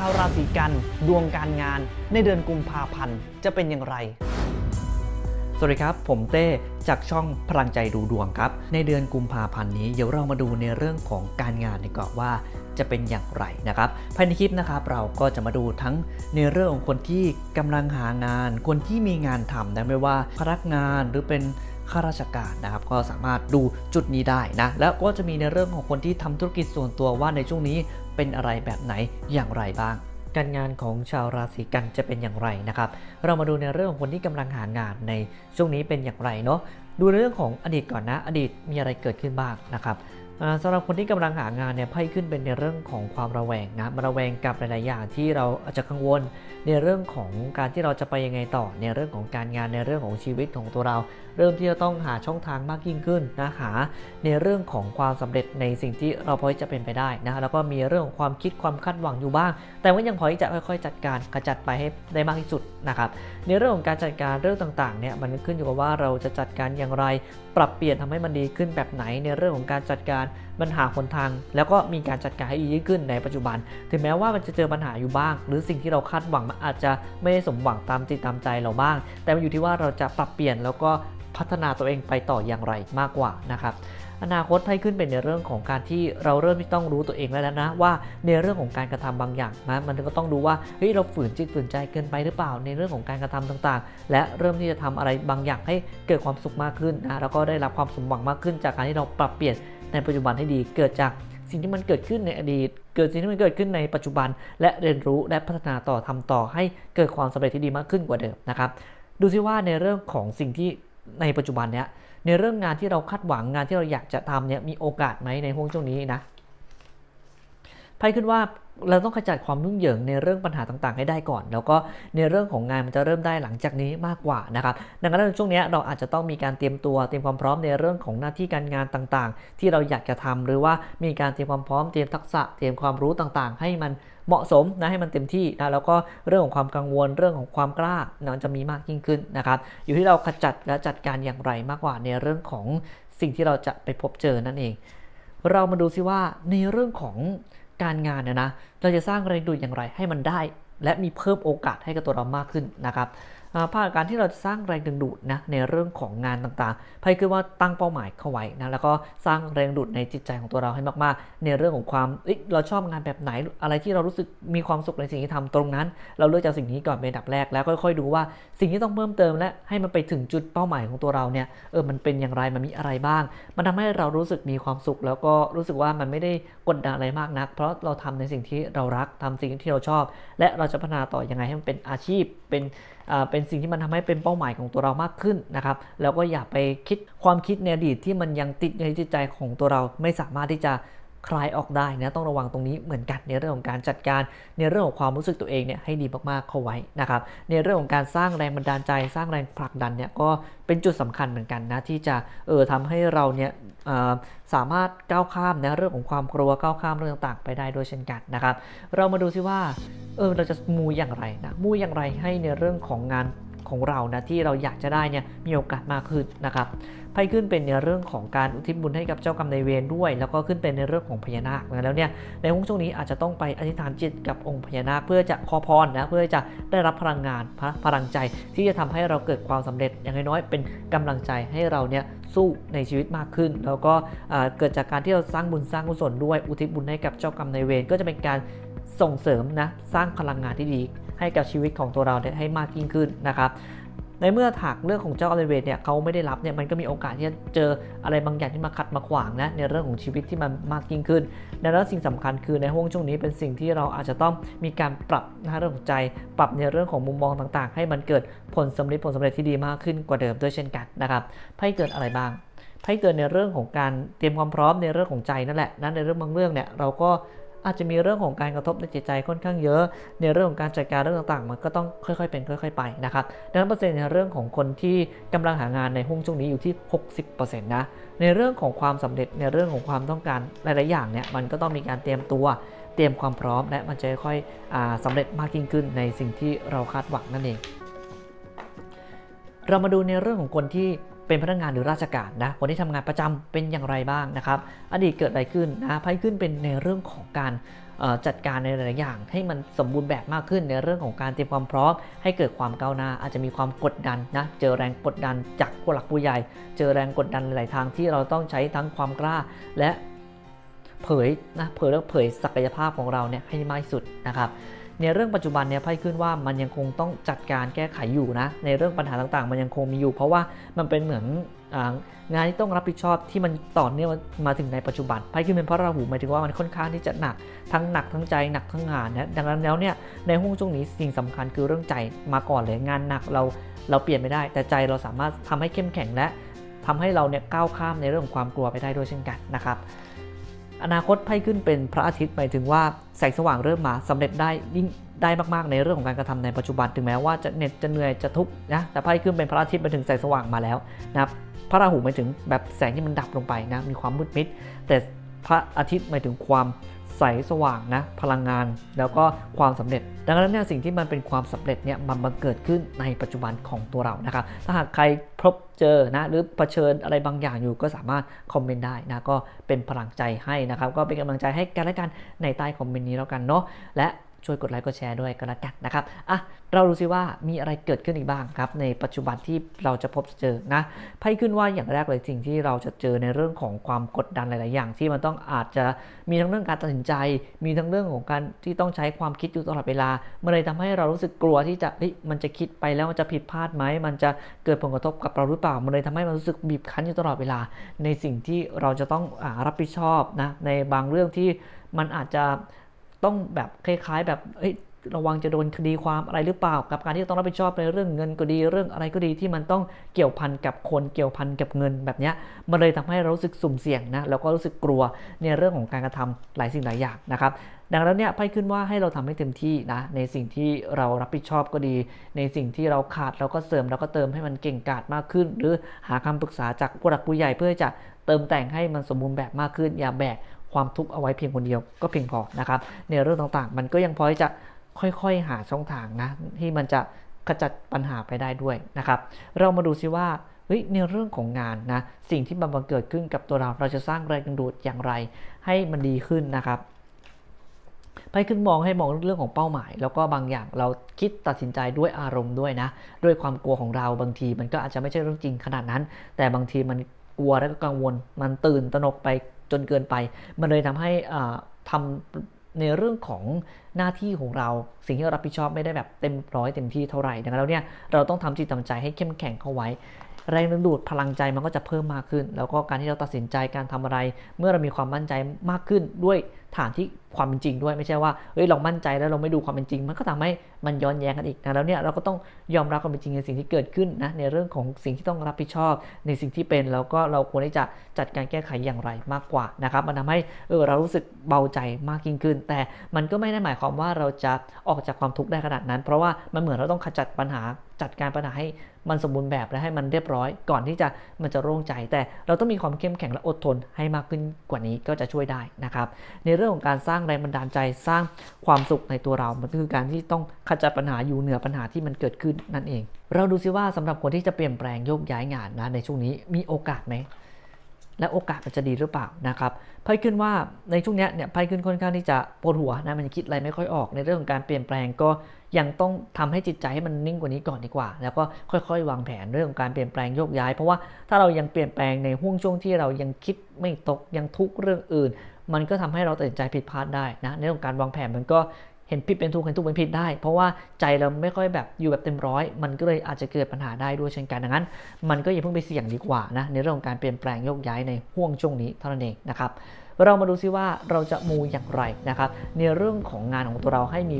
ชาวราศีกันดวงการงานในเดือนกุมภาพันธ์จะเป็นอย่างไร สวัสดีครับ ผมเต้จากช่องพลังใจดูดวงครับ ในเดือนกุมภาพันธ์นี้เดี๋ยวเรามาดูในเรื่องของการงานดีกว่าว่าจะเป็นอย่างไรนะครับภายในคลิปนะครับเราก็จะมาดูทั้งในเรื่องของคนที่กำลังหางาน คนที่มีงานทำนะไม่ว่าพนักงานหรือเป็นข้าราชการนะครับก็สามารถดูจุดนี้ได้นะแล้วก็จะมีในเรื่องของคนที่ทำธุรกิจส่วนตัวว่าในช่วงนี้ เป็นอะไรแบบไหนอย่างไรบ้าง การงานของชาวราศีกันจะเป็นอย่างไรนะครับ เรามาดูในเรื่องของคนที่กำลังหางานในช่วงนี้เป็นอย่างไรเนาะดูในเรื่องของอดีตก่อนนะ อดีตมีอะไรเกิดขึ้นบ้างนะครับอ่าสำหรับคนที่กำลังหางานเนี่ยไพ่ขึ้นเป็นในเรื่องของความระแวงนะมาระแวงกับหลาย ๆ อย่างที่เราอาจจะกังวลในเรื่องของการที่เราจะไปยังไงต่อในเรื่องของการงานในเรื่องของชีวิตของตัวเรา เริ่มที่จะต้องหาช่องทางมากยิ่งขึ้นนะหาในเรื่องของความสำเร็จในสิ่งที่เราพอจะเป็นไปได้นะแล้วก็มีเรื่องของความคิดความคาดหวังอยู่บ้าง แต่ว่ายังพอที่จะค่อยๆ จัดการกระจัดไปให้ได้มากที่สุดนะครับในเรื่องของการจัดการเรื่องต่างๆเนี่ยมันขึ้นอยู่กับว่าเราจะจัดการอย่างไร ปรับเปลี่ยนทำให้มันดีขึ้นแบบไหนในเรื่องของการจัดการปัญหาหนทาง แล้วก็มีการจัดการให้ดียิ่งขึ้นในปัจจุบัน ถึงแม้ว่ามันจะเจอปัญหาอยู่บ้าง หรือสิ่งที่เราคาดหวังมันอาจจะไม่ได้สมหวังตามจิตตามใจเราบ้าง แต่มันอยู่ที่ว่าเราจะปรับเปลี่ยนแล้วก็พัฒนาตัวเองไปต่ออย่างไรมากกว่านะครับอนาคตให้ขึ้นเป็นในเรื่องของการที่เราเริ่มที่ต้องรู้ตัวเองแล้วนะว่าในเรื่องของการกระทำบางอย่างนะมันก็ต้องดูว่าเฮ้ยเราฝืนจิตฝืนใจเกินไปหรือเปล่า ในเรื่องของการกระทำต่างๆ และเริ่มที่จะทำอะไรบางอย่างให้เกิดความสุขมากขึ้นนะแล้วก็ได้รับความสมหวังมากขึ้น จากการที่เราปรับเปลี่ยนในปัจจุบันให้ดีเกิดจากสิ่งที่มันเกิดขึ้นในอดีต เกิดสิ่งที่มันเกิดขึ้นในปัจจุบัน และเรียนรู้และพัฒนาต่อทำต่อให้เกิดความสำเร็จที่ดีมากขึ้นกว่าเดิมนะครับดูซิว่าในเรื่องของสิ่งที่ ในปัจจุบันเนี้ยในเรื่องงานที่เราคาดหวังงานที่เราอยากจะทำเนี่ยมีโอกาสไหมในห่วงช่วงนี้นะไพ่ขึ้นว่าเราต้องขจัดความยุ่งเหยิงในเรื่องปัญหาต่าง ๆ ให้ได้ก่อน แล้วก็ในเรื่องของงานมันจะเริ่มได้หลังจากนี้มากกว่านะครับ ดังนั้นในช่วงนี้เราอาจจะต้องมีการเตรียมตัวเตรียมความพร้อมในเรื่องของหน้าที่การงานต่าง ๆ ที่เราอยากจะทำหรือว่ามีการเตรียมความพร้อมเตรียมทักษะเตรียมความรู้ต่าง ๆ ให้มัน เหมาะสมนะให้มันเต็มที่นะแล้วก็เรื่องของความกังวลเรื่องของความกล้านะจะมีมากยิ่งขึ้นนะครับอยู่ที่เราขจัดและจัดการอย่างไรมากกว่าในเรื่องของสิ่งที่เราจะไปพบเจอนั่นเอง เรามาดูซิว่าในเรื่องของการงานเนี่ยนะเราจะสร้างแรงดูดอย่างไรให้มันได้ และมีเพิ่มโอกาสให้กับตัวเรามากขึ้นนะครับ ผ่านการที่เราจะสร้างแรงดึงดูดนะในเรื่องของงานต่างๆไพ่คือว่าตั้งเป้าหมายเข้าไว้นะแล้วก็สร้างแรงดูดในจิตใจของตัวเราให้มากๆ ในเรื่องของความเเราชอบงานแบบไหนอะไรที่เรารู้สึกมีความสุขในสิ่งที่ทำตรงนั้น เราเลือกจากสิ่งนี้ก่อนเป็นดับแรกแล้วค่อยๆดูว่าสิ่งที่ต้องเพิ่มเติมและให้มันไปถึงจุดเป้าหมายของตัวเราเนี่ยเออมันเป็นอย่างไรมันมีอะไรบ้าง มันทำให้เรารู้สึกมีความสุข แล้วก็รู้สึกว่ามันไม่ได้กดดันอะไรมากนัก เพราะเราทำในสิ่งที่เรารักทำสิ่งที่เราชอบ และเราจะพัฒนาต่อยังไงให้มันเป็นอาชีพเป็น เป็นสิ่งที่มันทำให้เป็นเป้าหมายของตัวเรามากขึ้นนะครับ แล้วก็อย่าไปคิดความคิดในอดีตที่มันยังติดอยู่ในจิตใจของตัวเราไม่สามารถที่จะคลายออกได้นะต้องระวังตรงนี้เหมือนกันในเรื่องของการจัดการในเรื่องของความรู้สึกตัวเองเนี่ยให้ดีมากๆเข้าไว้นะครับในเรื่องของการสร้างแรงบันดาลใจ สร้างแรงผลักดันเนี่ยก็เป็นจุดสำคัญเหมือนกันนะที่จะเออทำให้เราเนี่ยสามารถก้าวข้ามนะเรื่องของความกลัวก้าวข้ามเรื่องต่างๆ ไปได้ด้วยเช่นกันนะครับ เรามาดูซิว่า เออเราจะมูอย่างไรนะมูอย่างไรให้ในเรื่องของงานของเรานะที่เราอยากจะได้เนี่ยมีโอกาสมากขึ้นนะครับ ไพ่ขึ้นเป็นในเรื่องของการอุทิศบุญให้กับเจ้ากรรมนายเวรด้วย แล้วก็ขึ้นเป็นในเรื่องของพญานาคนะแล้วเนี่ยในห้วงช่วงนี้อาจจะต้องไปอธิษฐานจิตกับองค์พญานาคเพื่อจะขอพรนะเพื่อจะได้รับพลังงานพพลังใจ ที่จะทำให้เราเกิดความสำเร็จอย่างน้อยๆเป็นกำลังใจให้เราเนี่ยสู้ในชีวิตมากขึ้น แล้วก็เกิดจากการที่เราสร้างบุญสร้างกุศลด้วยอุทิศบุญให้กับเจ้ากรรมนายเวรก็จะเป็นการส่งเสริมนะสร้างพลังงานที่ดีให้กับชีวิตของตัวเราให้มากยิ่งขึ้นนะครับ ในเมื่อถากเรื่องของเจ้าอเลเวทเนี่ยเขาไม่ได้รับเนี่ยมันก็มีโอกาสที่จะเจออะไรบางอย่างที่มาขัดมาขวางนะในเรื่องของชีวิตที่มันมากยิ่งขึ้นดังนั้นสิ่งสำคัญคือในห้วงช่วงนี้เป็นสิ่งที่เราอาจจะต้องมีการปรับนะเรื่องของใจ ปรับในเรื่องของมุมมองต่างๆ ให้มันเกิดผลสำเร็จผลสำเร็จที่ดีมากขึ้นกว่าเดิมด้วยเช่นกันนะครับไพ่เกิดอะไรบ้างไพ่เกิดในเรื่องของการเตรียมความพร้อมในเรื่องของใจนั่นแหละนั้นในเรื่องบางเรื่องเนี่ยเราก็ อาจจะมีเรื่องของการกระทบในจิตใจค่อนข้างเยอะ ในเรื่องของการจัดการเรื่องต่างๆ มันก็ต้องค่อยๆ เป็นค่อย ๆ ไปนะครับ ดังนั้นเปอร์เซ็นต์ในเรื่องของคนที่กำลังหางานในหุ้นช่วงนี้อยู่ที่ 60%นะ ในเรื่องของความสำเร็จในเรื่องของความต้องการหลายๆอย่างเนี่ยมันก็ต้องมีการเตรียมตัวเตรียมความพร้อม และมันจะค่อยๆอ่าสำเร็จมากยิ่งขึ้นในสิ่งที่เราคาดหวังนั่นเองเรามาดูในเรื่องของคนที่ เป็นพนักงานหรือราชการนะคนที่ทำงานประจำเป็นอย่างไรบ้างนะครับอดีตเกิดอะไรขึ้นนะไพ่ขึ้นเป็นในเรื่องของการจัดการในหลายอย่าง ให้มันสมบูรณ์แบบมากขึ้นในเรื่องของการเตรียมความพร้อมให้เกิดความก้าวหน้า อาจจะมีความกดดันนะเจอแรงกดดันจากผู้หลักผู้ใหญ่ เจอแรงกดดันหลายทางที่เราต้องใช้ทั้งความกล้าและเผยนะเผยแล้วเผยศักยภาพของเราเนี่ยให้มากที่สุดนะครับ ในเรื่องปัจจุบันเนี่ยไพ่ขึ้นว่ามันยังคงต้องจัดการแก้ไขอยู่นะ ในเรื่องปัญหาต่างๆ มันยังคงมีอยู่ เพราะว่ามันเป็นเหมือนงานที่ต้องรับผิดชอบที่มันต่อเนื่องมาถึงในปัจจุบันไพ่ขึ้นเป็นพระราหูหมายถึงว่ามันค่อนข้างที่จะหนักทั้งหนักทั้งใจหนักทั้งงานนะดังนั้นแล้วเนี่ยในห้วงช่วงนี้สิ่งสำคัญคือเรื่องใจมาก่อนเลยงานหนักเราเราเปลี่ยนไม่ได้ แต่ใจเราสามารถทำให้เข้มแข็งและทำให้เราเนี่ยก้าวข้ามในเรื่องของความกลัวไปได้ด้วยเช่นกันนะครับ อนาคตไพ่ขึ้นเป็นพระอาทิตย์หมายถึงว่าแสงสว่างเริ่มมาสำเร็จได้ยิ่งได้มากๆในเรื่องของการกระทำในปัจจุบันถึงแม้ว่าจะเหน็ดจะเหนื่อยจะทุกข์นะแต่ไพ่ขึ้นเป็นพระอาทิตย์หมายถึงแสงสว่างมาแล้วนะครับพระราหูหมายถึงแบบแสงที่มันดับลงไปนะมีความมืดมิดแต่ พระอาทิตย์หมายถึงความใสสว่างนะพลังงานแล้วก็ความสำเร็จ ดังนั้นเนี่ยสิ่งที่มันเป็นความสำเร็จเนี่ยมันบังเกิดขึ้นในปัจจุบันของตัวเรานะครับ ถ้าหากใครพบเจอนะหรือเผชิญอะไรบางอย่างอยู่ก็สามารถคอมเมนต์ได้นะก็เป็นพลังใจให้นะครับ ก็เป็นกำลังใจให้กันและกันในใต้คอมเมนต์นี้แล้วกันเนาะและ ช่วยกดไลค์กดแชร์ด้วยกันละกันนะครับอะเราดูซิว่ามีอะไรเกิดขึ้นอีกบ้างครับ ในปัจจุบันที่เราจะพบเจอนะไพ่ขึ้นว่าอย่างแรกเลยสิ่งที่เราจะเจอในเรื่องของความกดดันหลาย ๆ อย่างที่มันต้องอาจจะมีทั้งเรื่องการตัดสินใจ มีทั้งเรื่องของการที่ต้องใช้ความคิดอยู่ตลอดเวลามันเลยทำให้เรารู้สึกกลัวที่จะเฮ้ยมันจะคิดไปแล้วมันจะผิดพลาดไหมมันจะเกิดผลกระทบกับเราหรือเปล่ามันเลยทำให้มันรู้สึกบีบคั้นอยู่ตลอดเวลา ในสิ่งที่เราจะต้องอรับผิดชอบนะในบางเรื่องที่มันอาจจะ ต้องแบบคล้ายๆ แบบเฮ้ยระวังจะโดนคดีความอะไรหรือเปล่า กับการที่ต้องรับผิดชอบในเรื่องเงินก็ดีเรื่องอะไรก็ดีที่มันต้องเกี่ยวพันกับคนเกี่ยวพันกับเงินแบบนี้มันเลยทำให้เรารู้สึกสุ่มเสี่ยงนะแล้วก็รู้สึกกลัวในเรื่องของการกระทำหลายสิ่งหลายอย่างนะครับดังนั้นเนี่ยไพ่ขึ้นว่าให้เราทำให้เต็มที่นะในสิ่งที่เรารับผิดชอบก็ดี ในสิ่งที่เราขาดเราก็เสริมเราก็เติมให้มันเก่งกาจมากขึ้น หรือหาคำปรึกษาจากผู้หลักผู้ใหญ่เพื่อจะเติมแต่งให้มันสมบูรณ์แบบมากขึ้นอย่าแบก ความทุกข์เอาไว้เพียงคนเดียวก็เพียงพอนะครับในเรื่องต่างๆ มันก็ยังพอที่จะค่อยๆหาช่องทางนะที่มันจะขจัดปัญหาไปได้ด้วยนะครับเรามาดูซิว่าเฮ้ยในเรื่องของงานนะสิ่งที่มันบังเกิดขึ้นกับตัวเราเราจะสร้างแรงดึงดูดอย่างไร ให้มันดีขึ้นนะครับไปขึ้นมองให้มองเรื่องของเป้าหมาย แล้วก็บางอย่างเราคิดตัดสินใจด้วยอารมณ์ด้วยนะ ด้วยความกลัวของเราบางที มันก็อาจจะไม่ใช่เรื่องจริงขนาดนั้น แต่บางทีมันกลัวแล้วก็กังวล มันตื่นตระหนกไป จนเกินไป มันเลยทำให้ทำทำในเรื่องของหน้าที่ของเราสิ่งที่เรารับผิดชอบไม่ได้แบบเต็มร้อยเต็มที่เท่าไหร่ดังนั้นแล้วเนี่ยเราต้องทำจิตทำใจให้เข้มแข็งเข้าไว้ แรงดึงดูดพลังใจมันก็จะเพิ่มมากขึ้น แล้วก็การที่เราตัดสินใจการทำอะไร เมื่อเรามีความมั่นใจมากขึ้นด้วยฐานที่ความเป็นจริงด้วยไม่ใช่ว่าเฮ้ยเรามั่นใจแล้วเราไม่ดูความเป็นจริง มันก็ทำให้มันย้อนแย้งกันอีกนะแล้วเนี่ยเราก็ต้องยอมรับความเป็นจริงในสิ่งที่เกิดขึ้นนะในเรื่องของสิ่งที่ต้องรับผิดชอบ ในสิ่งที่เป็นแล้วก็เราควรที่จะจัดการแก้ไขอย่างไรมากกว่านะครับมันทำให้เออเรารู้สึกเบาใจมากยิ่งขึ้น แต่มันก็ไม่ได้หมายความว่าเราจะออกจากความทุกข์ได้ขนาดนั้น เพราะว่ามันเหมือนเราต้องขจัดปัญหาจัดการปัญหาให้มันสมบูรณ์แบบและให้มันเรียบร้อย ก่อนที่จะมันจะโล่งใจ แต่เราต้องมีความเข้มแข็งและอดทนให้มากขึ้นกว่านี้ก็จะช่วยได้นะครับในเรื่องของการสร้างแรงบันดาลใจสร้างความสุขในตัวเรา มันคือการที่ต้องขจัดปัญหาอยู่เหนือปัญหาที่มันเกิดขึ้นนั่นเอง เราดูซิว่าสำหรับคนที่จะเปลี่ยนแปลงโยกย้ายงานนะในช่วงนี้มีโอกาสไหมและโอกาสมันจะดีหรือเปล่านะครับไพ่ขึ้นว่าในช่วงเนี้ยเนี่ยไพ่ขึ้นค่อนข้างที่จะปวดหัวนะมันคิดอะไรไม่ค่อยออกในเรื่องของการเปลี่ยนแปลงก็ยังต้องทำให้จิตใจให้มันนิ่งกว่านี้ก่อนดีกว่า แล้วก็ค่อยๆ วางแผนเรื่องของการเปลี่ยนแปลงโยกย้าย เพราะว่าถ้าเรายังเปลี่ยนแปลงในห่วงช่วงที่เรายังคิดไม่ตกยังทุกเรื่องอื่น มันก็ทำให้เราตัดสินใจผิดพลาดได้นะในเรื่องของการวางแผนมันก็เห็นผิดเป็นถูกเห็นถูกเป็นผิดได้ เพราะว่าใจเราไม่ค่อยแบบอยู่แบบเต็มร้อย มันก็เลยอาจจะเกิดปัญหาได้ด้วยเช่นกันดังนั้น มันก็อย่าเพิ่งไปเสี่ยงดีกว่านะในเรื่องของการเปลี่ยนแปลงโยกย้ายในห่วงช่วงนี้เท่านั้นเองนะครับเรามาดูซิว่าเราจะมูอย่างไรนะครับในเรื่องของงานของตัวเราให้มี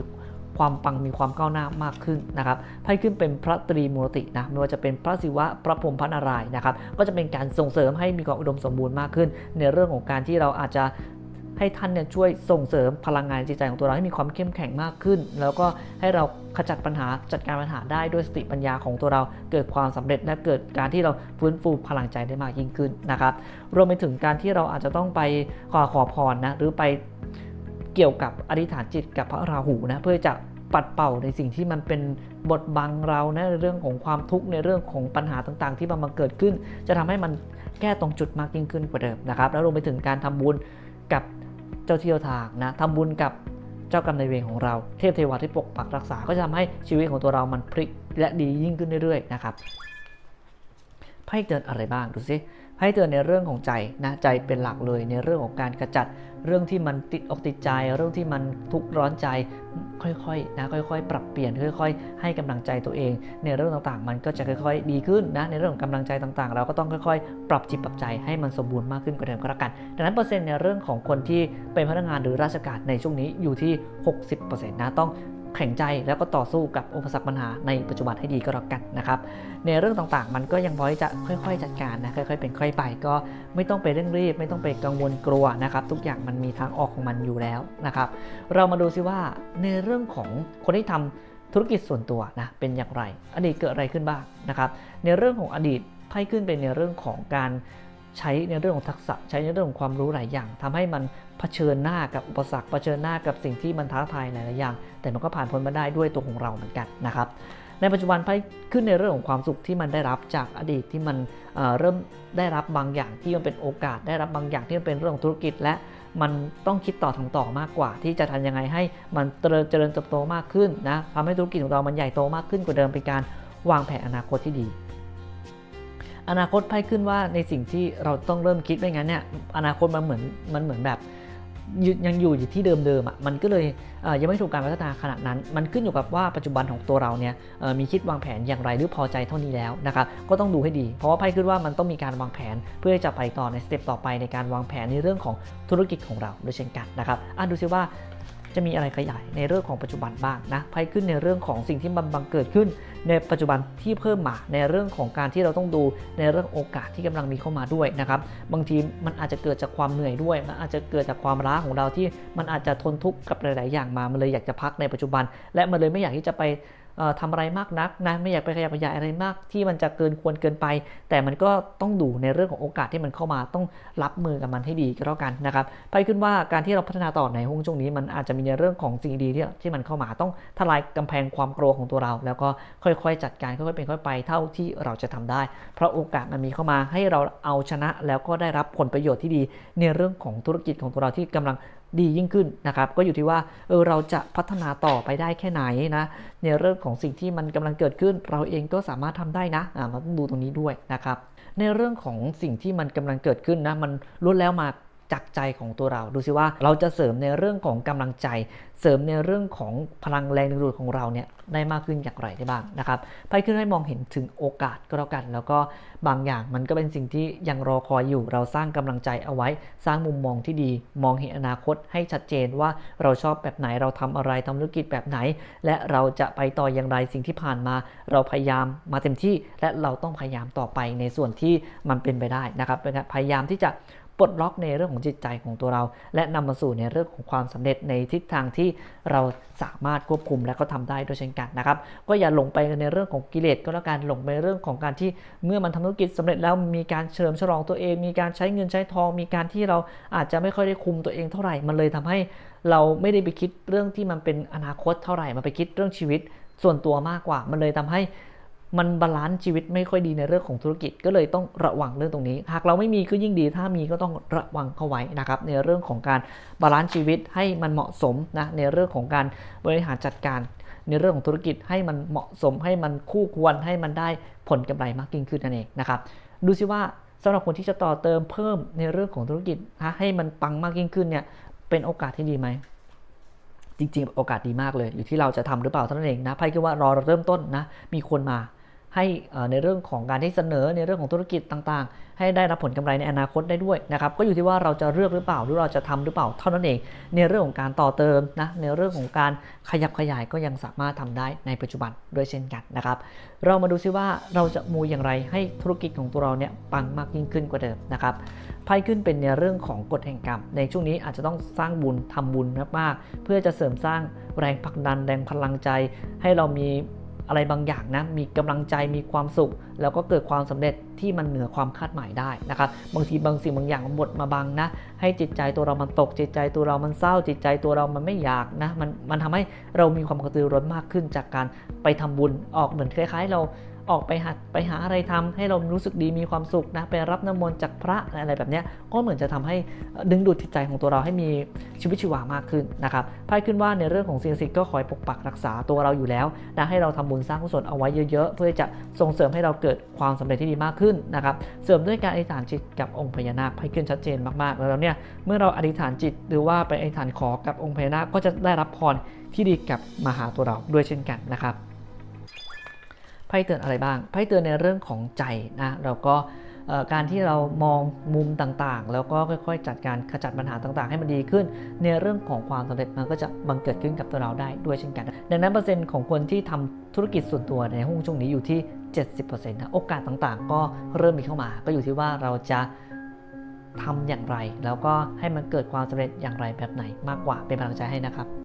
ความปังมีความก้าวหน้ามากขึ้นนะครับไพ่ขึ้นเป็นพระตรีมูรตินะไม่ว่าจะเป็นพระศิวะพระพรหมพระนารายณ์นะครับก็จะเป็นการส่งเสริมให้มีความอุดมสมบูรณ์มากขึ้น ในเรื่องของการที่เราอาจจะ ให้ท่านเนี่ยช่วยส่งเสริมพลังงานจิตใจของตัวเราให้มีความเข้มแข็งมากขึ้น แล้วก็ให้เราขจัดปัญหาจัดการปัญหาได้ด้วยสติปัญญาของตัวเรา เกิดความสำเร็จและเกิดการที่เราฟื้นฟูพลังใจได้มากยิ่งขึ้นนะครับ รวมไปถึงการที่เราอาจจะต้องไปขอขอพรนะหรือไปเกี่ยวกับอธิษฐานจิตกับพระราหูนะเพื่อจะปัดเป่าในสิ่งที่มันเป็นบทบังเรานะในเรื่องของความทุกข์ในเรื่องของปัญหาต่างๆ ที่มันมาเกิดขึ้น จะทำให้มันแก้ตรงจุดมากยิ่งขึ้นกว่าเดิมนะครับ แล้วรวมไปถึงการทำบุญกับ เจ้าที่เจ้าทางนะทำบุญกับเจ้ากรรมนายเวรของเรา เทพเทวาที่ปกปักรักษา ก็จะทำให้ชีวิตของตัวเรามันพลิกและดียิ่งขึ้นเรื่อยๆนะครับไพ่เตือนอะไรบ้างดูสิ ไพ่เตือนในเรื่องของใจนะใจเป็นหลักเลยในเรื่องของการกระจัดเรื่องที่มันติดอกติดใจ เรื่องที่มันทุกข์ร้อนใจค่อยๆนะค่อยๆ ปรับเปลี่ยนค่อย ๆ ให้กำลังใจตัวเอง ในเรื่องต่างๆ มันก็จะค่อยๆ ดีขึ้นนะในเรื่องของกำลังใจต่างๆ เราก็ต้องค่อยๆ ปรับจิตปรับใจให้มันสมบูรณ์มากขึ้นกว่าเดิมก็แล้วกัน ดังนั้นเปอร์เซ็นต์ในเรื่องของคนที่เป็นพนักงานหรือราชการในช่วงนี้อยู่ที่ 60%นะต้อง แข็งใจแล้วก็ต่อสู้กับอุปสรรคปัญหาในปัจจุบันให้ดีก็แล้วกันนะครับ ในเรื่องต่างๆ มันก็ยังพอที่จะค่อยๆ จัดการนะค่อยๆเป็นค่อยไปก็ไม่ต้องไปเร่งรีบ ไม่ต้องไปกังวลกลัวนะครับ ทุกอย่างมันมีทางออกของมันอยู่แล้วนะครับ เรามาดูซิว่าในเรื่องของคนที่ทำธุรกิจส่วนตัวนะเป็นอย่างไร อดีตเกิดอะไรขึ้นบ้างนะครับ ในเรื่องของอดีตไพ่ขึ้นเป็นในเรื่องของการ ใช้ในเรื่องของทักษะใช้ในเรื่องของความรู้หลายอย่างทำให้มันเผชิญหน้ากับอุปสรรคเผชิญหน้ากับสิ่งที่มันท้าทายหลายๆอย่าง แต่มันก็ผ่านพ้นมาได้ด้วยตัวของเราเหมือนกันนะครับในปัจจุบันไพ่ขึ้นในเรื่องของความสุขที่มันได้รับจากอดีตที่มันเเริ่มได้รับบางอย่างที่มันเป็นโอกาส ได้รับบางอย่างที่มันเป็นเรื่องของธุรกิจ และมันต้องคิดต่อทำต่อมากกว่า ที่จะทำยังไงให้มันเจริญเจริญเติบโตมากขึ้นนะทำให้ธุรกิจของเรามันใหญ่โตมากขึ้นกว่าเดิมเป็นการวางแผนอนาคตที่ดี อนาคตไพ่ขึ้นว่าในสิ่งที่เราต้องเริ่มคิดไม่งั้นเนี่ยอนาคตมันเหมือนมันเหมือนแบบยังอยู่อยู่ที่เดิมๆอะมันก็เลยยังไม่ถูกการพัฒนาขนาดนั้น มันขึ้นอยู่กับว่าปัจจุบันของตัวเราเนี่ยมีคิดวางแผนอย่างไรหรือพอใจเท่านี้แล้วนะครับก็ต้องดูให้ดี เพราะว่าไพ่ขึ้นว่ามันต้องมีการวางแผนเพื่อจะไปต่อในสเต็ปต่อไปในการวางแผนในเรื่องของธุรกิจของเราด้วยเช่นกันนะครับอะดูซิว่า จะมีอะไรขยายในเรื่องของปัจจุบันบ้างนะไพ่ขึ้นในเรื่องของสิ่งที่มันบังเกิดขึ้น ในปัจจุบันที่เพิ่มมาในเรื่องของการที่เราต้องดูในเรื่องโอกาสที่กำลังมีเข้ามาด้วยนะครับบางทีมันอาจจะเกิดจากความเหนื่อยด้วยมันอาจจะเกิดจากความร้าของเราที่มันอาจจะทนทุกข์กับหลาย ๆ อย่างมามันเลยอยากจะพักในปัจจุบัน และมันเลยไม่อยากที่จะไป ทำอะไรมากนักนะไม่อยากไปขยับขยายอะไรมากที่มันจะเกินควรเกินไป แต่มันก็ต้องดูในเรื่องของโอกาสที่มันเข้ามาต้องรับมือกับมันให้ดีก็แล้วกันนะครับไปขึ้นว่าการที่เราพัฒนาต่อในห้วงช่วงนี้มันอาจจะมีในเรื่องของสิ่งดีที่ที่มันเข้ามาต้องทลายกำแพงความกลัวของตัวเรา แล้วก็ค่อยๆ จัดการค่อยๆเป็นค่อยไปเท่าที่เราจะทำได้ เพราะโอกาสมันมีเข้ามาให้เราเอาชนะแล้วก็ได้รับผลประโยชน์ที่ดีในเรื่องของธุรกิจของตัวเราที่กำลัง ดียิ่งขึ้นนะครับก็อยู่ที่ว่าเออเราจะพัฒนาต่อไปได้แค่ไหนนะในเรื่องของสิ่งที่มันกำลังเกิดขึ้น เราเองก็สามารถทำได้นะอ่าเราต้องดูตรงนี้ด้วยนะครับในเรื่องของสิ่งที่มันกำลังเกิดขึ้นนะมันล้วนแล้วมา จากใจของตัวเรา ดูสิว่าเราจะเสริมในเรื่องของกำลังใจ เสริมในเรื่องของพลังแรงดึงดูดของเราเนี่ยได้มากขึ้นอย่างไรได้บ้างนะครับไพ่ขึ้นให้มองเห็นถึงโอกาสก็แล้วกัน แล้วก็บางอย่างมันก็เป็นสิ่งที่ยังรอคอยอยู่ เราสร้างกำลังใจเอาไว้ สร้างมุมมองที่ดี มองเห็นอนาคตให้ชัดเจนว่าเราชอบแบบไหนเราทำอะไรทำธุรกิจแบบไหน และเราจะไปต่ออย่างไรสิ่งที่ผ่านมา เราพยายามมาเต็มที่ และเราต้องพยายามต่อไปในส่วนที่มันเป็นไปได้นะครับพยายามที่จะ ปลดล็อกในเรื่องของจิตใจของตัวเรา และนำมาสู่ในเรื่องของความสำเร็จในทิศทางที่เราสามารถควบคุมและก็ทำได้ด้วยเช่นกันนะครับ ก็อย่าหลงไปในเรื่องของกิเลสก็แล้วกันหลงไปเรื่องของการที่เมื่อมันทำธุรกิจสำเร็จแล้วมีการเฉลิมฉลองตัวเอง มีการใช้เงินใช้ทอง มีการที่เราอาจจะไม่ค่อยได้คุมตัวเองเท่าไหร่มันเลยทำให้เราไม่ได้ไปคิดเรื่องที่มันเป็นอนาคตเท่าไหร่มันไปคิดเรื่องชีวิตส่วนตัวมากกว่า มันเลยทำให้ มันบาลานซ์ชีวิตไม่ค่อยดีในเรื่องของธุรกิจก็เลยต้องระวังเรื่องตรงนี้ หากเราไม่มีก็ยิ่งดี ถ้ามีก็ต้องระวังเข้าไว้นะครับในเรื่องของการบาลานซ์ชีวิตให้มันเหมาะสมนะในเรื่องของการบริหารจัดการในเรื่องของธุรกิจให้มันเหมาะสมให้มันคู่ควรให้มันได้ผลกำไรมากยิ่งขึ้นนั่นเองนะครับดูซิว่าสำหรับคนที่จะต่อเติมเพิ่มในเรื่องของธุรกิจนะให้มันปังมากยิ่งขึ้นเนี่ยเป็นโอกาสที่ดีไหมจริงๆ โอกาสดีมากเลย อยู่ที่เราจะทำหรือเปล่าเท่านั้นเองนะไพ่คิดว่ารอเราเริ่มต้นนะมีคนมา ให้ในเรื่องของการที่เสนอในเรื่องของธุรกิจต่างๆ ให้ได้รับผลกำไรในอนาคตได้ด้วยนะครับก็อยู่ที่ว่าเราจะเลือกหรือเปล่าหรือเราจะทำหรือเปล่าเท่านั้นเอง ในเรื่องของการต่อเติมนะในเรื่องของการขยับขยายก็ยังสามารถทำได้ในปัจจุบันด้วยเช่นกันนะครับเรามาดูซิว่าเราจะมูอย่างไรให้ธุรกิจของตัวเราเนี่ยปังมากยิ่งขึ้นกว่าเดิมนะครับไพ่ขึ้นเป็นในเรื่องของกฎแห่งกรรม ในช่วงนี้อาจจะต้องสร้างบุญทำบุญมากๆเพื่อจะเสริมสร้างแรงผลักดันแรงพลังใจ ให้เรามี อะไรบางอย่างนะมีกำลังใจมีความสุข แล้วก็เกิดความสำเร็จที่มันเหนือความคาดหมายได้นะครับบางทีบางสิ่งบางอย่างมันบดมาบังนะให้จิตใจตัวเรามันตก จิตใจตัวเรามันเศร้า จิตใจตัวเรามันไม่อยากนะมันมันทำให้เรามีความกระตือร้นมากขึ้นจากการไปทำบุญออกเหมือนคล้าย ๆ เรา ออกไปหาไปหาอะไรทำให้เรารู้สึกดีมีความสุขนะไปรับน้ำมนต์จากพระอะไรแบบนี้ก็เหมือนจะทำให้ดึงดูดจิตใจของตัวเราให้มีชีวิตชีวามากขึ้นนะครับไพ่ขึ้นว่าในเรื่องของสิ่งศักดิ์สิทธิ์ก็คอยปกปักรักษาตัวเราอยู่แล้วนะให้เราทำบุญสร้างกุศลเอาไว้เยอะๆ เพื่อจะส่งเสริมให้เราเกิดความสำเร็จที่ดีมากขึ้นนะครับเสริมด้วยการอธิษฐานจิตกับองค์พญานาคไพ่ขึ้นชัดเจนมากๆ แล้วเนี่ยเมื่อเราอธิษฐานจิตหรือว่าไปอธิษฐานขอกับองค์พญานาคก็จะได้รับพรที่ดีกลับมาหาตัวเราด้วยเช่นกันนะครับ ไพ่เตือนอะไรบ้าง ไพ่เตือนในเรื่องของใจนะแล้วก็การที่เรามองมุมต่างๆ แล้วก็ค่อยๆ จัดการขจัดปัญหาต่างๆ ให้มันดีขึ้น ในเรื่องของความสำเร็จมันก็จะบังเกิดขึ้นกับตัวเราได้ด้วยเช่นกัน ดังนั้นเปอร์เซ็นต์ของคนที่ทำธุรกิจส่วนตัวในหุ้นช่วงนี้อยู่ที่ 70%นะโอกาสต่างๆ ก็เริ่มมีเข้ามา ก็อยู่ที่ว่าเราจะทำอย่างไร แล้วก็ให้มันเกิดความสำเร็จอย่างไรแบบไหนมากกว่าเป็นกำลังใจให้นะครับ